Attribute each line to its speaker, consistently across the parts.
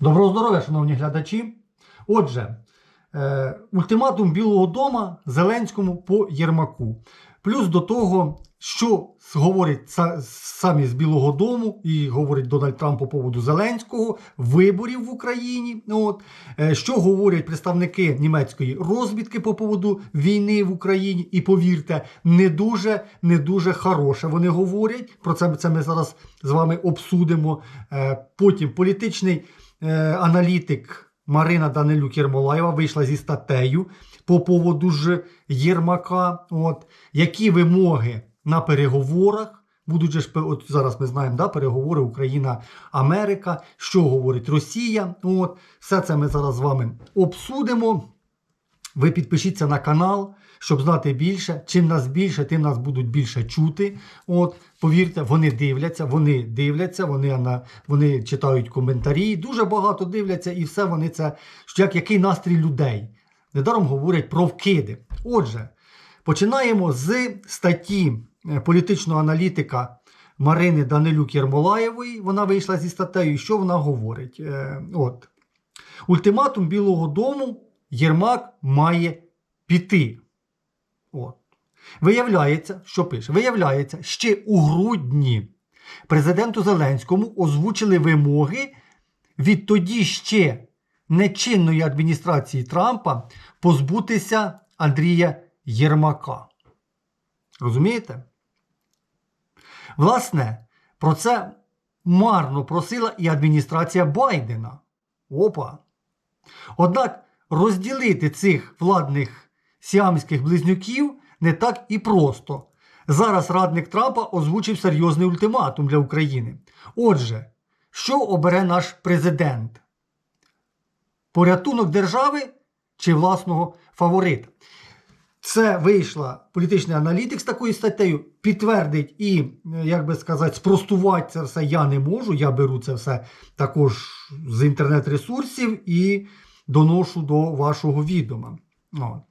Speaker 1: Доброго здоров'я, шановні глядачі. Отже, е, ультиматум Білого Дома Зеленському по Єрмаку. Плюс до того, що говорить са- самі з Білого Дому і говорить Дональд Трамп по поводу Зеленського, виборів в Україні. От, е, що говорять представники німецької розвідки по поводу війни в Україні. І повірте, не дуже, не дуже хороше вони говорять. Про це, це ми зараз з вами обсудимо. Е, Потім політичний аналітик Марина Данилюк Єрмолаєва вийшла зі статтею по поводу ж Єрмака. От, які вимоги на переговорах. Будуть ж от зараз ми знаємо да, переговори Україна-Америка, що говорить Росія. От, все це ми зараз з вами обсудимо. Ви підпишіться на канал, щоб знати більше. Чим нас більше, тим нас будуть більше чути. От, повірте, вони дивляться, вони дивляться, вони, вони читають коментарі, дуже багато дивляться, і все вони це, як який настрій людей. Недаром говорять про вкиди. Отже, починаємо з статті е, політичного аналітика Марини Данилюк Єрмолаєвої. Вона вийшла зі статтею, що вона говорить? Е, от. Ультиматум Білого Дому Єрмак має піти. От. Виявляється, що пише? Виявляється, ще у грудні президенту Зеленському озвучили вимоги від тоді ще нечинної адміністрації Трампа позбутися Андрія Єрмака. Розумієте? Власне, про це марно просила і адміністрація Байдена. Опа. Однак розділити цих владних сіамських близнюків не так і просто. Зараз радник Трампа озвучив серйозний ультиматум для України. Отже, що обере наш президент? Порятунок держави чи власного фаворита? Це вийшла політичний аналітик з такою статтею, підтвердить і, як би сказати, спростувати це все я не можу. Я беру це все також з інтернет-ресурсів і доношу до вашого відома. От.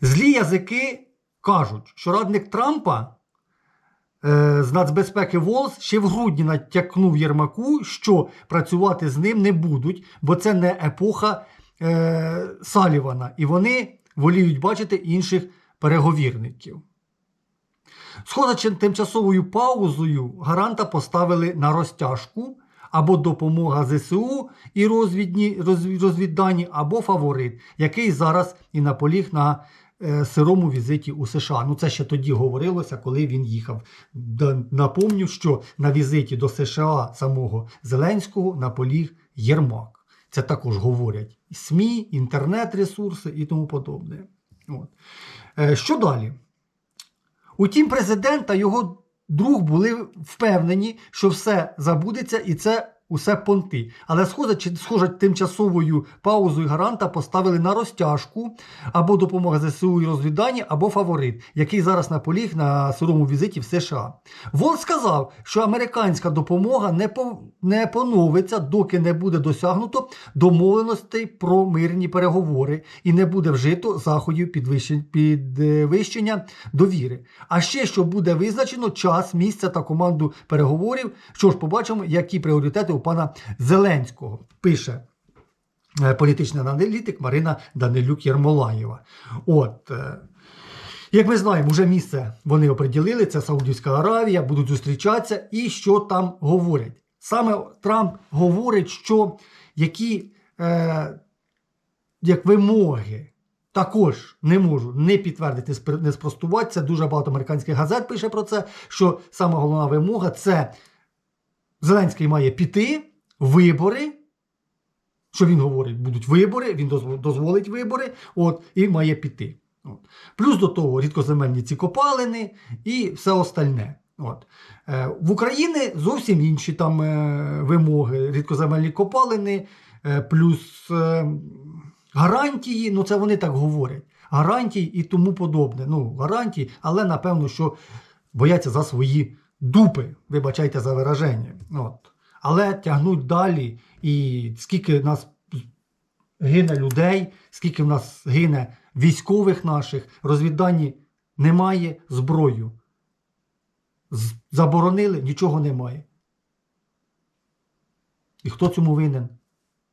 Speaker 1: Злі язики кажуть, що радник Трампа е, з нацбезпеки Волс ще в грудні натякнув Єрмаку, що працювати з ним не будуть, бо це не епоха е, Салівана, і вони воліють бачити інших переговірників. Схоже, тимчасовою паузою гаранта поставили на розтяжку або допомога ЗСУ і розвідні, роз- розвіддані, або фаворит, який зараз і наполіг на сирому візиті у США. Ну це ще тоді говорилося, коли він їхав. Напомню, що на візиті до США самого Зеленського наполіг Єрмак. Це також говорять СМІ, інтернет-ресурси і тому подобне. От. Е, Що далі? Утім, президент та його друг були впевнені, що все забудеться і це усе понти. Але схоже, схоже, тимчасовою паузою гаранта поставили на розтяжку або допомога ЗСУ і розвідання, або фаворит, який зараз наполіг на сирому візиті в США. Вон сказав, що американська допомога не, по, не поновиться, доки не буде досягнуто домовленостей про мирні переговори і не буде вжито заходів підвищення довіри. А ще що буде визначено час, місце та команду переговорів. Що ж, побачимо, які пріоритети у пана Зеленського. Пише е, політичний аналітик Марина Данилюк Єрмолаєва. От. е, як ми знаємо, вже місце вони оприділили, це Саудівська Аравія, будуть зустрічатися. І що там говорять? Саме Трамп говорить, що які е, як вимоги також не можу не підтвердити, не спростувати. Це дуже багато американських газет пише про це. Що сама головна вимога це Зеленський має піти, вибори. Що він говорить? Будуть вибори, він дозволить вибори, от, і має піти. От. Плюс до того рідкоземельні ці копалини і все остальне. От. Е, в Україні зовсім інші там е, вимоги, рідкоземельні копалини, е, плюс е, гарантії, ну це вони так говорять. Гарантії і тому подобне. Ну, гарантії, але напевно, що бояться за свої дупи. Вибачайте за вираження. От. Але тягнуть далі, і скільки в нас гине людей, скільки в нас гине військових наших, розвіддані немає зброю. Заборонили, нічого немає. І хто цьому винен?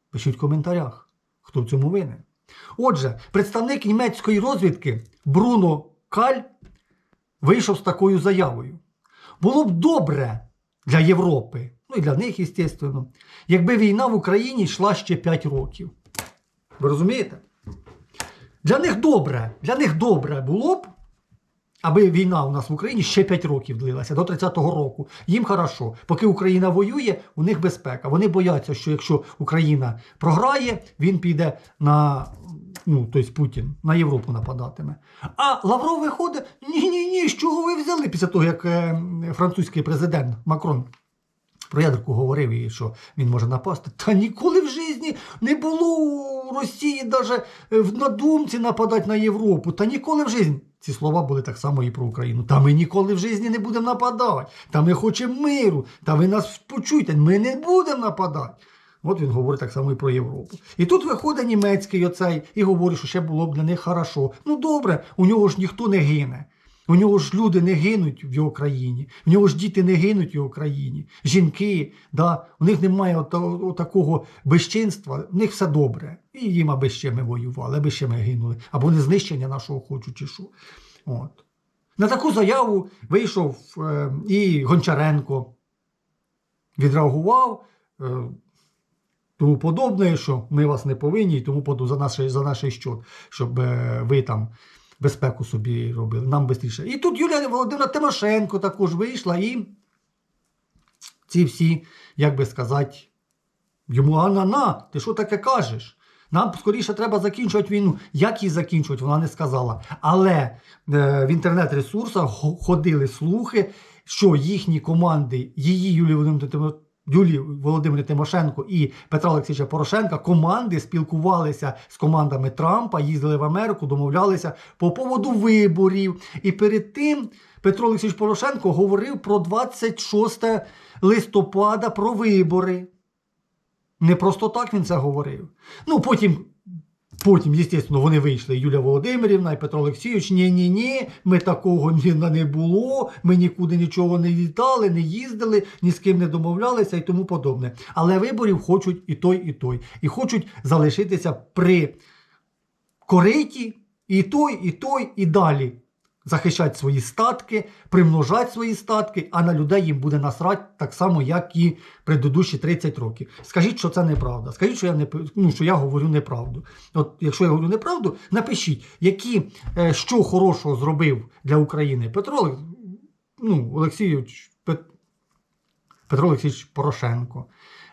Speaker 1: Пишіть в коментарях, хто в цьому винен. Отже, представник німецької розвідки Бруно Каль вийшов з такою заявою. Було б добре для Європи, ну і для них, звісно, якби війна в Україні йшла ще 5 років. Ви розумієте? Для них добре, для них добре було б, аби війна у нас в Україні ще 5 років длилася до 30-го року. Їм хорошо. Поки Україна воює, у них безпека. Вони бояться, що якщо Україна програє, він піде на ну, тобто Путін на Європу нападатиме. А Лавров виходить: ні, ні, з чого взяли після того, як е, французький президент Макрон про ядерку говорив і що він може напасти. Та ніколи в житті не було у Росії навіть на думці нападати на Європу. Та ніколи в житті. Ці слова були так само і про Україну. Та ми ніколи в житті не будемо нападати. Та ми хочемо миру. Та ви нас почуйте, ми не будемо нападати. От він говорить так само і про Європу. І тут виходить німецький оцей і говорить, що ще було б для них хорошо. Ну добре, у нього ж ніхто не гине. У нього ж люди не гинуть в його країні, в нього ж діти не гинуть в його країні, жінки, да, у них немає ото- такого безчинства, в них все добре. І їм аби ще ми воювали, аби ще ми гинули, або не знищення нашого хочуть, чи що. От. На таку заяву вийшов е, і Гончаренко, відреагував. Е, тому подобне, що ми вас не повинні, і тому за наш, за наш щот, щоб е, ви там безпеку собі робили, нам швидше. І тут Юлія Володимирівна Тимошенко також вийшла і ці всі, як би сказати, йому Анна, на, ти що таке кажеш? Нам скоріше треба закінчувати війну. Як її закінчувати, вона не сказала. Але е, в інтернет-ресурсах ходили слухи, що їхні команди, її Юлії Володимирівни Юлії Володимирі Тимошенко і Петра Олексійовича Порошенка команди спілкувалися з командами Трампа, їздили в Америку, домовлялися по поводу виборів. І перед тим Петро Олексійович Порошенко говорив про 26 листопада про вибори. Не просто так він це говорив. Ну, потім, потім, звісно, вони вийшли. Юлія Володимирівна і Петро Олексійович. Ні, ні, ні, ми такого не було, ми нікуди нічого не літали, не їздили, ні з ким не домовлялися і тому подобне. Але виборів хочуть і той, і той. І хочуть залишитися при кориті, і той, і той, і далі. Захищати свої статки, примножати свої статки, а на людей їм буде насрати так само, як і предыдущі 30 років. Скажіть, що це неправда. Скажіть, що я не ну, що я говорю неправду. От якщо я говорю неправду, напишіть, які е, що хорошого зробив для України Петро ну, Олексійович Пет, Петро Олексійович Порошенко,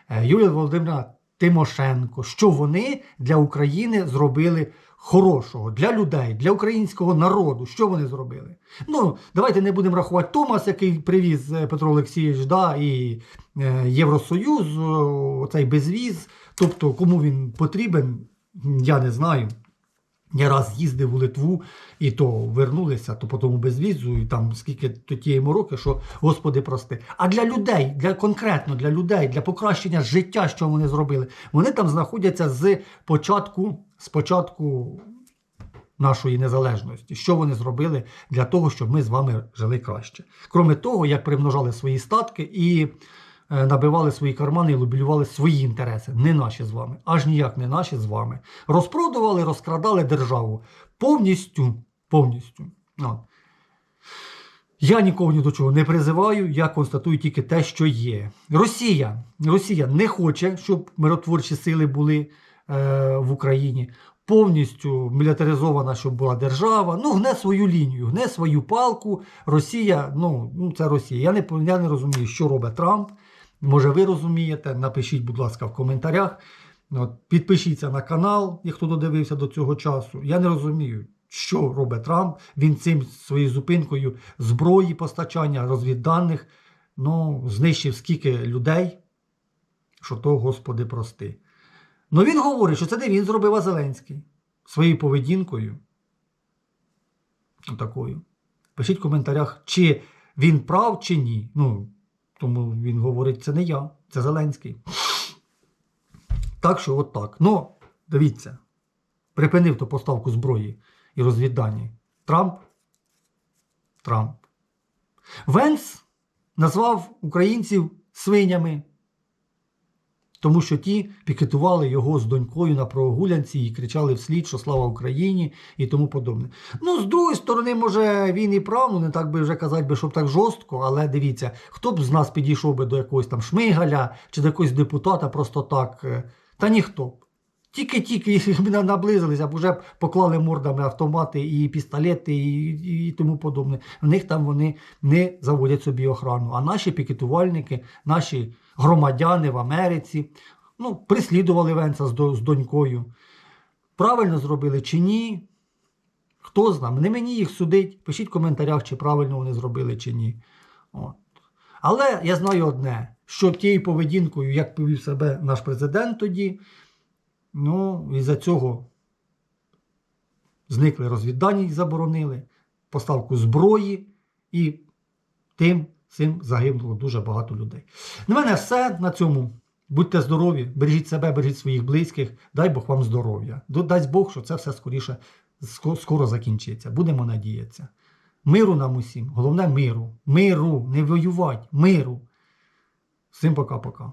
Speaker 1: е, Юлія Володимирівна Тимошенко, що вони для України зробили хорошого, для людей, для українського народу. Що вони зробили? Ну, давайте не будемо рахувати Томас, який привіз е, Петро Олексійович, да, і е, Євросоюз, о, оцей безвіз. Тобто, кому він потрібен, я не знаю. Я раз їздив у Литву, і то вернулися, то потім без візу, і там скільки то тієї мороки, що Господи прости. А для людей, для конкретно для людей, для покращення життя, що вони зробили, вони там знаходяться з початку, з початку нашої незалежності. Що вони зробили для того, щоб ми з вами жили краще. Кроме того, як примножали свої статки і набивали свої кармани і лобілювали свої інтереси, не наші з вами, аж ніяк не наші з вами. Розпродували, розкрадали державу повністю. повністю. От. Я нікого ні до чого не призиваю, я констатую тільки те, що є. Росія, Росія не хоче, щоб миротворчі сили були е, в Україні. Повністю мілітаризована, щоб була держава. Ну, гне свою лінію, гне свою палку. Росія, ну, ну це Росія. Я не, я не розумію, що робить Трамп. Може, ви розумієте? Напишіть, будь ласка, в коментарях. Підпишіться на канал, як хто додивився до цього часу. Я не розумію, що робить Трамп. Він цим своєю зупинкою зброї постачання, розвідданих, ну, знищив скільки людей, що то, Господи, прости. Ну він говорить, що це не він зробив, а Зеленський своєю поведінкою. Отакою. Пишіть в коментарях, чи він прав, чи ні. Ну, тому він говорить, це не я, це Зеленський. Так що, от так. Ну, дивіться, припинив ту поставку зброї і розвіддані. Трамп. Трамп. Венс назвав українців свинями. Тому що ті пікетували його з донькою на прогулянці і кричали вслід, що слава Україні і тому подобне. Ну, з другої сторони, може, він і прав, ну не так би вже казати, би, щоб так жорстко, але дивіться, хто б з нас підійшов би до якогось там шмигаля чи до якогось депутата просто так. е, Та ніхто. б. Тільки-тільки наблизилися, вже поклали мордами автомати і пістолети, і, і, тому подобне. В них там вони не заводять собі охрану. А наші пікетувальники, наші громадяни в Америці, ну, прислідували Венца з донькою. Правильно зробили чи ні? Хто знає? Не мені їх судить. Пишіть в коментарях, чи правильно вони зробили, чи ні. От. Але я знаю одне, що тією поведінкою, як повів себе наш президент тоді, ну, із-за цього зникли розвіддані, їх заборонили, поставку зброї, і тим цим загинуло дуже багато людей. На мене все на цьому. Будьте здорові, бережіть себе, бережіть своїх близьких, дай Бог вам здоров'я. Дасть Бог, що це все скоріше скоро закінчиться. Будемо надіятися. Миру нам усім. Головне миру. Миру, не воювати, миру. Всім пока-пока.